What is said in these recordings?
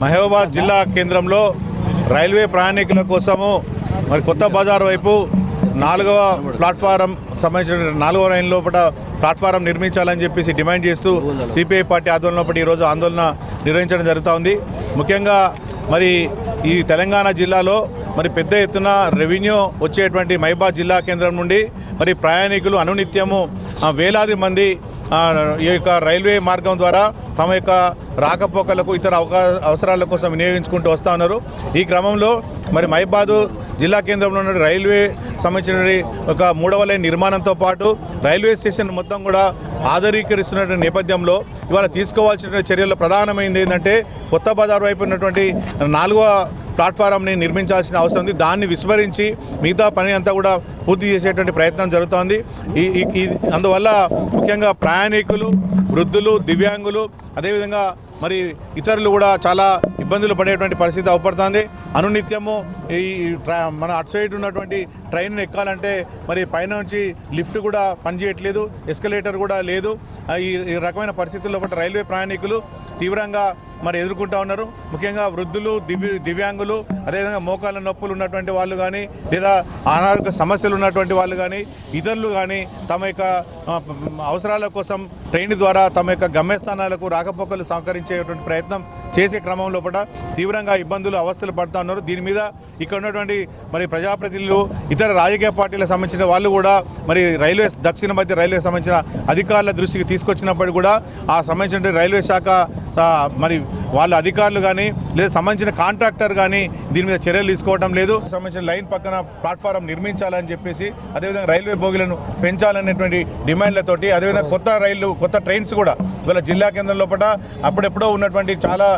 మహబూబాద్ జిల్లా కేంద్రంలో రైల్వే ప్రయాణికుల కోసము మరి కొత్త బజార్ వైపు నాలుగవ ప్లాట్ఫారం సంబంధించిన నాలుగవ లైన్ లోపల ప్లాట్ఫారం నిర్మించాలని చెప్పేసి డిమాండ్ చేస్తూ సిపిఐ పార్టీ ఆందోళన లోపల ఈరోజు ఆందోళన నిర్వహించడం జరుగుతూ ఉంది ముఖ్యంగా మరి ఈ తెలంగాణ జిల్లాలో మరి పెద్ద ఎత్తున రెవెన్యూ వచ్చేటువంటి మైబాద్ జిల్లా కేంద్రం నుండి మరి ప్రయాణికులు అనునిత్యము ఆ, వేలాది మంది ఈ యొక్క రైల్వే మార్గం ద్వారా తమ యొక్క రాకపోకలకు ఇతర అవకా అవసరాల కోసం వినియోగించుకుంటూ వస్తూ ఉన్నారు. ఈ క్రమంలో మరి మైబాదు జిల్లా కేంద్రంలో ఉన్న రైల్వే సంబంధించిన ఒక మూడవ లైన్ నిర్మాణంతో పాటు రైల్వే స్టేషన్ మొత్తం కూడా ఆధునీకరిస్తున్న నేపథ్యంలో ఇవాళ తీసుకోవాల్సిన చర్యల్లో ప్రధానమైనది ఏంటంటే కొత్త బజార్ వైపు ఉన్నటువంటి నాలుగవ ప్లాట్ఫారంని నిర్మించాల్సిన అవసరం ఉంది. దాన్ని విస్మరించి మిగతా పని అంతా కూడా పూర్తి చేసేటువంటి ప్రయత్నం జరుగుతోంది. ఈ అందువల్ల ముఖ్యంగా ప్రయాణికులు వృద్ధులు దివ్యాంగులు అదేవిధంగా మరి ఇతరులు కూడా చాలా ఇబ్బందులు పడేటువంటి పరిస్థితి అవపడుతుంది. అనునిత్యము ఈ మన అటు సైడ్ ఉన్నటువంటి ట్రైన్ ఎక్కాలంటే మరి పైనుంచి లిఫ్ట్ కూడా పనిచేయట్లేదు ఎస్కలేటర్ కూడా లేదు. ఈ రకమైన పరిస్థితుల్లో పట్ల రైల్వే ప్రయాణికులు తీవ్రంగా మరి ఎదుర్కొంటా ఉన్నారు. ముఖ్యంగా వృద్ధులు దివ్య దివ్యాంగులు అదేవిధంగా మోకాళ్ళ నొప్పులు ఉన్నటువంటి వాళ్ళు కానీ లేదా అనారోగ్య సమస్యలు ఉన్నటువంటి వాళ్ళు కానీ ఇతరులు కానీ తమ యొక్క అవసరాల కోసం ట్రైన్ ద్వారా తమ యొక్క గమ్యస్థానాలకు రాకపోకలు సహకరించేటువంటి ప్రయత్నం చేసే క్రమం లోపల తీవ్రంగా ఇబ్బందులు అవస్థలు పడుతూ ఉన్నారు. దీని మీద ఇక్కడ ఉన్నటువంటి మరి ప్రజాప్రతినిధులు ఇతర రాజకీయ పార్టీలకు సంబంధించిన వాళ్ళు కూడా మరి రైల్వే దక్షిణ మధ్య రైల్వే సంబంధించిన అధికారుల దృష్టికి తీసుకొచ్చినప్పటికీ కూడా ఆ సంబంధించిన రైల్వే శాఖ మరి వాళ్ళ అధికారులు కానీ లేదా సంబంధించిన కాంట్రాక్టర్ కానీ దీని మీద చర్యలు తీసుకోవడం లేదు. సంబంధించిన లైన్ పక్కన ప్లాట్ఫారం నిర్మించాలని చెప్పేసి అదేవిధంగా రైల్వే బోగిలను పెంచాలనేటువంటి డిమాండ్లతోటి అదేవిధంగా కొత్త రైళ్ళు కొత్త ట్రైన్స్ కూడా ఇవాళ జిల్లా కేంద్రం లోపల అప్పుడెప్పుడో ఉన్నటువంటి చాలా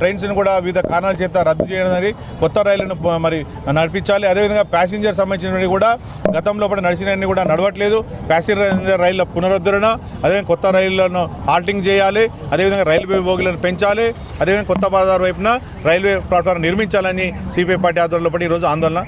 ట్రైన్స్ను కూడా వివిధ కారణాల చేత రద్దు చేయడం అనేది కొత్త రైళ్ళను మరి నడిపించాలి. అదేవిధంగా ప్యాసింజర్ సంబంధించినవి కూడా గతంలో కూడా నడిచినవన్నీ కూడా నడవట్లేదు. ప్యాసింజర్ రైళ్ళ పునరుద్ధరణ అదేవిధంగా కొత్త రైళ్ళను హాల్టింగ్ చేయాలి. అదేవిధంగా రైల్వే బోగిలను పెంచాలి. అదేవిధంగా కొత్త బజార్ వైపున రైల్వే ప్లాట్ఫామ్ నిర్మించాలని సిపిఐ పార్టీ ఆధ్వర్యంలో పడి ఈరోజు ఆందోళన